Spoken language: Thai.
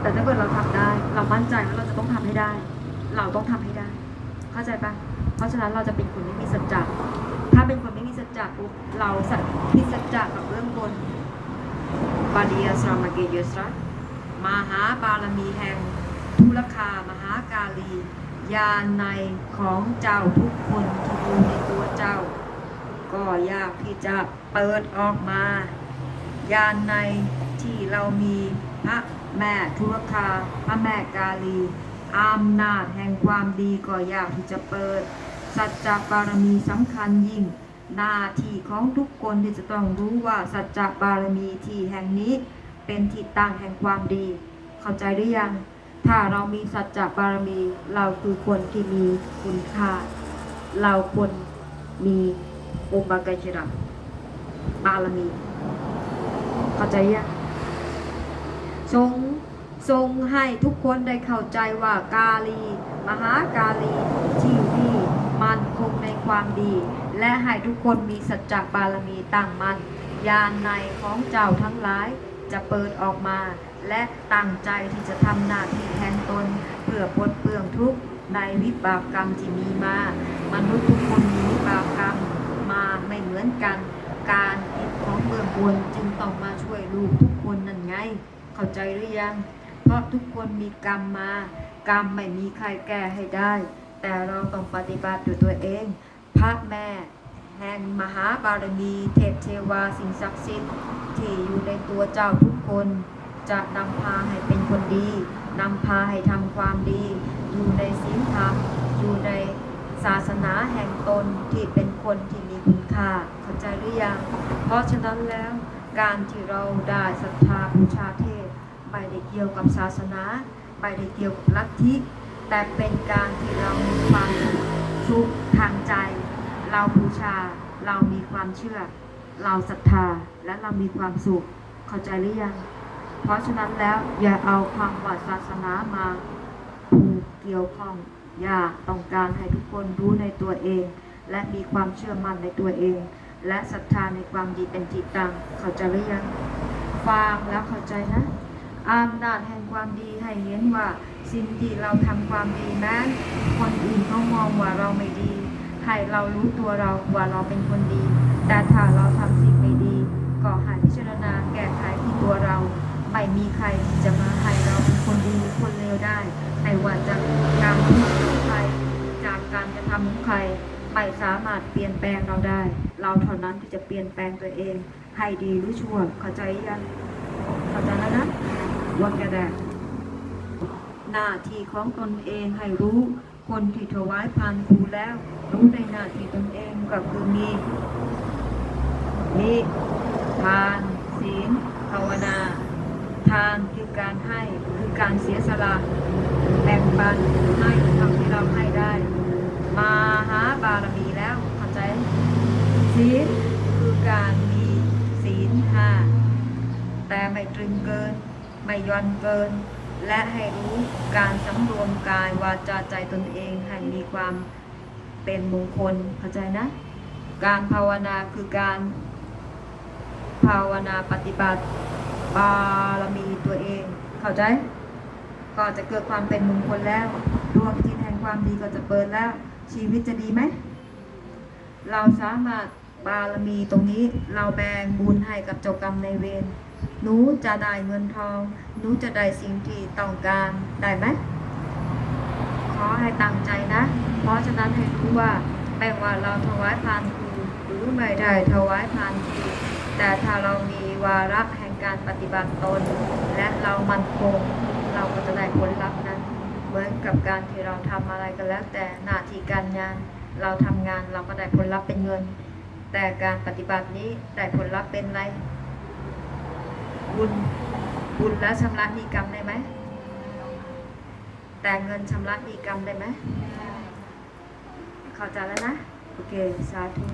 แต่ถ้าเกิดเราทำได้ เรามั่นใจว่าเราจะต้องทำให้ได้ เราต้องทำให้ได้ เข้าใจปะเพราะฉะนั้นเราจะเป็นคนไม่มีสัจจะถ้าเป็นคนไม่มีสัจจะปุ๊บเราสัตพิดสัจจะกับเรื่องบนบาลียสรามเกยสระมหาบารมีแห่งทุลคามหากาลียานในของเจ้าทุกคนที่อยู่ในตัวเจ้า ก็ยากที่จะเปิดออกมายานใน ที่เรามีพระแม่ทุลคาพระแม่กาลีอำนาจแห่งความดีก็ยากที่จะเปิด สัจจบารมีสำคัญยิ่ง หน้าที่ของทุกคนที่จะต้องรู้ว่าสัจจบารมีที่แห่งนี้เป็นที่ตั้งแห่งความดี เข้าใจหรือยัง ถ้าเรามีสัจจบารมี เราคือคนที่มีคุณค่า เราคนมีอุปกจระบารมี เข้าใจยัง ทรงทรงให้ทุกคนได้เข้าใจว่ากาลี มหากาลีที่นี่มันคงในความดี และให้ทุกคนมีสัจจบารมีตั้งมัน่นยานในของเจ้าทั้งหลายจะเปิดออกมา และตั้งใจที่จะทำหน้าที่แทนตน เพื่อปลดเปลื้องทุกข์ในวิบากกรรมที่มีมา มนุษย์ทุกคนมีวิบากกรรมมาไม่เหมือนกัน การคิดของเบื้องบนจึงต้องมาช่วยลูกทุกคนนั่นไง เข้าใจหรือยัง เพราะทุกคนมีกรรมมา กรรมไม่มีใครแก้ให้ได้ แต่เราต้องปฏิบัติด้วยตัวเอง พระแม่ แห่งมหาบารมีเทพเทวาสิ่งศักดิ์สิทธิ์ที่อยู่ในตัวเจ้าทุกคน จะนำพาให้เป็นคนดีนำพาให้ทำความดี อยู่ในศีลธรรมอยู่ในศาสนาแห่งตนที่เป็นคนที่มีคุณค่าเข้าใจหรือยัง เพราะฉะนั้นแล้วการที่เราได้ศรัทธาบูชาเทพ ไม่ได้เกี่ยวกับศาสนา ไม่ได้เกี่ยวกับลัทธิ แต่เป็นการที่เรามีความสุขทางใจ เราบูชา เรามีความเชื่อ เราศรัทธา และเรามีความสุข เข้าใจหรือยัง เพราะฉะนั้นแล้วอย่าเอาความว่าศาสนามาผูกเกี่ยวข้อง อย่าต้องการให้ทุกคนรู้ในตัวเอง และมีความเชื่อมั่นในตัวเอง และศรัทธาในความดีเป็นจิตตัง เข้าใจหรือยัง ฟังแล้วเข้าใจนะ อำนาจแห่งความดีให้เห็นว่าสิ่งที่เราทำความดีนั้น คนอื่นเขามองว่าเราไม่ดี ให้เรารู้ตัวเราว่าเราเป็นคนดี แต่ถ้าเราทำสิ่งไม่ดีก็ให้พิจารณาแก้ไขที่ตัวเรา ไม่มีใครที่จะมาให้เราเป็นคนดีคนเลวได้ไม่ว่าจากการพูดของใครจากการกระทำของใครไม่สามารถเปลี่ยนแปลงเราได้ เราเท่านั้นที่จะเปลี่ยนแปลงตัวเอง ให้ดีหรือชั่วเข้าใจยังเข้าใจแล้วนะ ว่าแกแดกหน้าที่ของตนเองให้รู้ คนที่ถวายพานครูแล้ว รู้ในหน้าที่ตนเองก็คือมีมีทานศีลภาวนา ทานคือการให้คือการเสียสละแบ่งปันให้เท่าที่เราให้ได้ มาหาบารมีแล้วเข้าใจศีลคือการมีศีลห้าแต่ไม่ตรึงเกิน ไม่ย่อนเกิน และให้รู้การสำรวมกายวาจาใจตนเองให้มีความเป็นมงคลเข้าใจนะ การภาวนาคือการ ภาวนาปฏิบัติบารมีตัวเอง เข้าใจ ก็จะเกิดความเป็นมงคลแล้วดวงจิตแห่งความดีก็จะเปิดแล้วชีวิตจะดีไหม เราสามารถ บารมีตรงนี้เราแบ่งบุญให้กับเจ้ากรรมในายเวรหนูจะได้เงินทอง หนูจะได้สิ่งที่ต้องการได้ไหมขอให้ตั้งใจนะ เพราะฉะนั้นให้รู้ว่าแม้ว่าเราถวายพานครูหรือไม่ได้ถวายพานครูแต่ถ้าเรามีวาระแห่งการปฏิบัติตน และเรามั่นคงเราก็จะได้ผลลัพธ์นั้น เหมือนกับการที่เราทำอะไรก็แล้วแต่หน้าที่การงาน เราทำงานเราก็ได้ผลลัพธ์เป็นเงิน แต่การปฏิบัตินี้ได้ผลลัพธ์เป็นไร บุญ บุญและชำระมีกรรมได้ไหม แต่เงินชำระมีกรรมได้ไหม เข้าใจแล้วนะ โอเค สาธุ